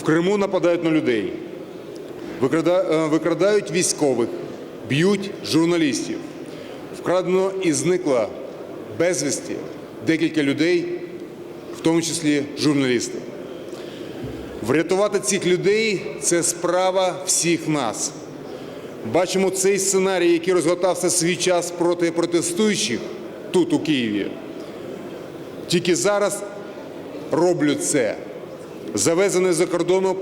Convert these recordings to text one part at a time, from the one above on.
В Криму нападають на людей, е, викрадають військових, б'ють журналістів. Вкрадено і зникло безвісті декілька людей, в тому числі журналісти. Врятувати цих людей це справа всіх нас. Бачимо цей сценарій, який розгортався свій час проти протестуючих тут, у Києві. Тільки зараз роблять це. Завезені за кордону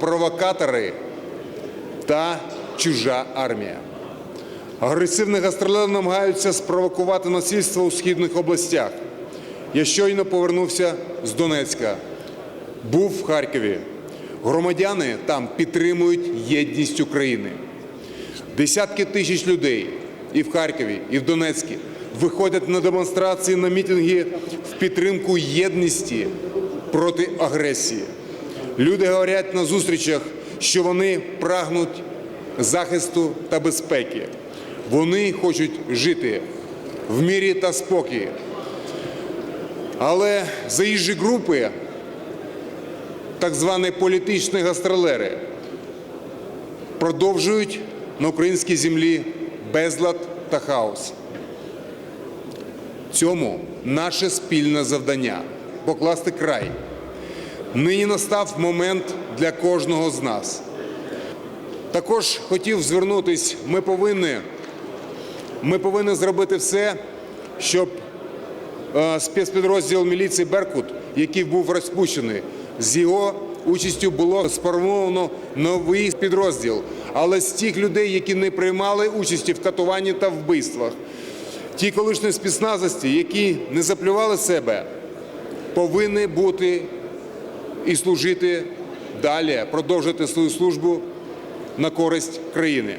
провокатори та чужа армія. Агресивні гастролери намагаються спровокувати насильство у східних областях. Я щойно повернувся з Донецька, був в Харкові. Громадяни там підтримують єдність України. Десятки тисяч людей і в Харкові, і в Донецьку виходять на демонстрації, на мітинги в підтримку єдності проти агресії. Люди говорять на зустрічах, що вони прагнуть захисту та безпеки. Вони хочуть жити в мірі та спокій. Але заїжджі групи, так звані політичні гастролери, продовжують на українській землі безлад та хаос. Цьому наше спільне завдання покласти край. Нині настав момент для кожного з нас. Також хотів звернутись, ми повинні, ми повинні зробити все, щоб е, спецпідрозділ міліції Беркут, який був розпущений, з його участю було сформовано новий підрозділ. Але з тих людей, які не приймали участі в катуванні та вбивствах, ті колишні спецназовці, які не заплювали себе, повинні бути і служити далі, продовжити свою службу на користь країни.